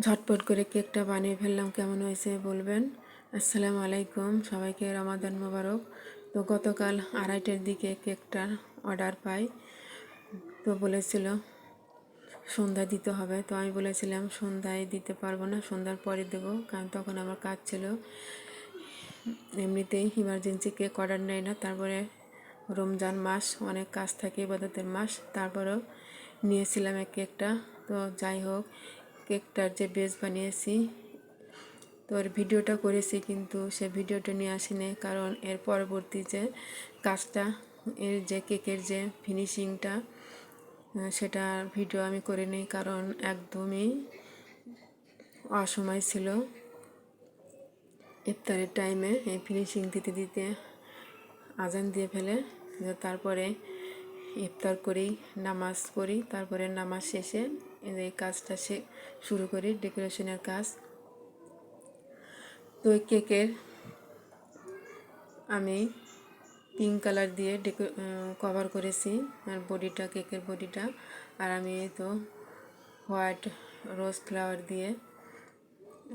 ঝটপট করে কেকটা বানিয়ে ফেললাম। কেমন হয়েছে বলবেন? আসসালামু আলাইকুম, সবাইকে রমাদান মোবারক। তো গতকাল আড়াইটার দিকে কেকটার অর্ডার পাই। তো বলেছিল সন্ধ্যা দিতে হবে। তো আমি বলেছিলাম, সন্ধ্যায় দিতে পারব না, সন্ধ্যার পরে দেবো। কারণ তখন আমার কাজ ছিল। এমনিতেই ইমার্জেন্সি কেক অর্ডার নেয় না। তারপরে রমজান মাস, অনেক কাজ থাকে, ইবাদতের মাস। তারপরেও নিয়েছিলাম এক কেকটা। তো যাই হোক কেকটার যে বেস বানিয়েছি তো এর ভিডিওটা করেছি কিন্তু সে ভিডিওটা নিয়ে আসিনি। কারণ এর পরবর্তী যে কাজটা, এর যে কেকের যে ফিনিশিংটা সেটা ভিডিও আমি করে নিই কারণ একদমই অসময় ছিল ইফতারের টাইমে এই ফিনিশিং দিতে দিতে আজান দিয়ে ফেলে তারপরে ইফতার করি, নামাজ পড়ি, তারপরে নামাজ শেষে এই কাজটা সে শুরু করি ডেকোরেশনের কাজ। তো কেকের আমি পিঙ্ক কালার দিয়ে ডেকো কভার করেছি, আর বডিটা কেকের বডিটা। আর আমি তো হোয়াইট রোজ ফ্লাওয়ার দিয়ে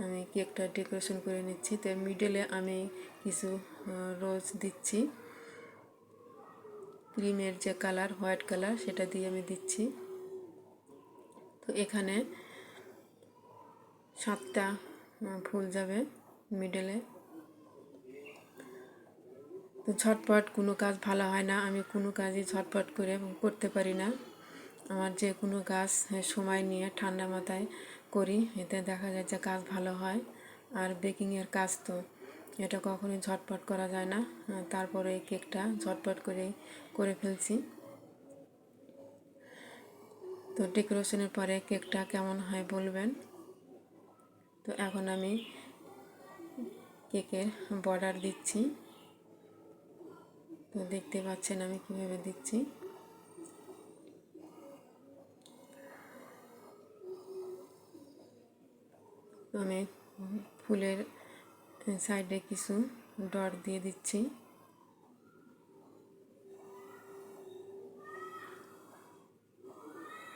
আমি কেকটা ডেকোরেশন করে নিচ্ছি। তো মিডলে আমি কিছু রোজ দিচ্ছি। ক্রিমের যে কালার হোয়াইট কালার সেটা দিয়ে আমি দিচ্ছি। তো এখানে সাতটা ফুল যাবে মিডলে তো ঝটপট কোনো কাজ ভালো হয় না। আমি কোনো কাজই ঝটপট করে করতে পারি না। আমার যে কোনো কাজ সময় নিয়ে ঠান্ডা মাথায় করি। এতে দেখা যায় যে কাজ ভালো হয়। আর বেকিংয়ের কাজ তো এটা কখনোই ঝটপট করা যায় না। তারপরে এই কেকটা ঝটপট করে করে ফেলছি। তো ডেকোরেশনের পরে কেকটা কেমন হয় বলবেন? তো এখন আমি কেকের বর্ডার দিচ্ছি। তো দেখতে পাচ্ছেন আমি কীভাবে দিচ্ছি। আমি ফুলের সাইডে কিছু ডট দিয়ে দিচ্ছি।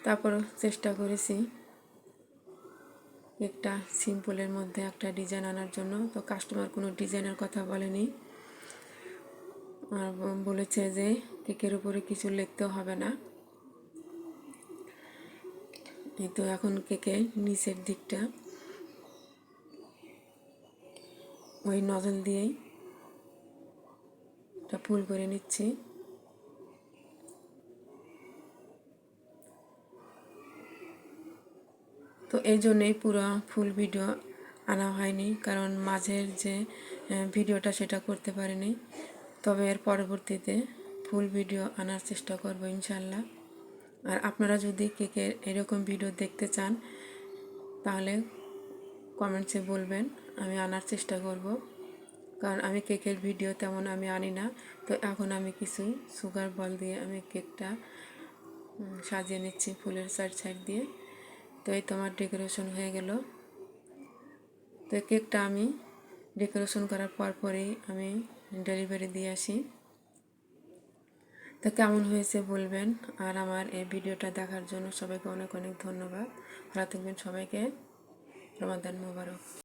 তারপর চেষ্টা করেছি। একটা সিম্পলের মধ্যে একটা ডিজাইন আনার জন্য। তো কাস্টমার কোনো ডিজাইনের কথা বলেনি। আর বলেছে যে, কেকের উপরে কিছু লিখতেও হবে না। এই তো এখন কেকের নিচের দিকটা ওই নজল দিয়েই এটা ফুল করে নিচ্ছি। তো এই জন্যেই পুরো ফুল ভিডিও আনা হয়নি, কারণ মাঝের যে ভিডিওটা সেটা করতে পারিনি। তবে এর পরবর্তীতে ফুল ভিডিও আনার চেষ্টা করব ইনশাল্লাহ। আর আপনারা যদি কেকের এরকম ভিডিও দেখতে চান, তাহলে কমেন্টসে বলবেন, আমি আনার চেষ্টা করব। কারণ আমি কেকের ভিডিও তেমন আমি আনি না। তো এখন আমি কিছু সুগার বল দিয়ে আমি কেকটা সাজিয়ে নিচ্ছি ফুলের সাইড সাইড দিয়ে। তো এই তোমার ডেকোরেশন হয়ে গেল। তো কেকটা আমি ডেকোরেশন করার পর পরেই আমি ডেলিভারি দিয়ে আসি। তো কেমন হয়েছে বলবেন? আর আমার এই ভিডিওটা দেখার জন্য সবাইকে অনেক অনেক ধন্যবাদ। ভালো থাকবেন সবাইকে। রমাদান মোবারক।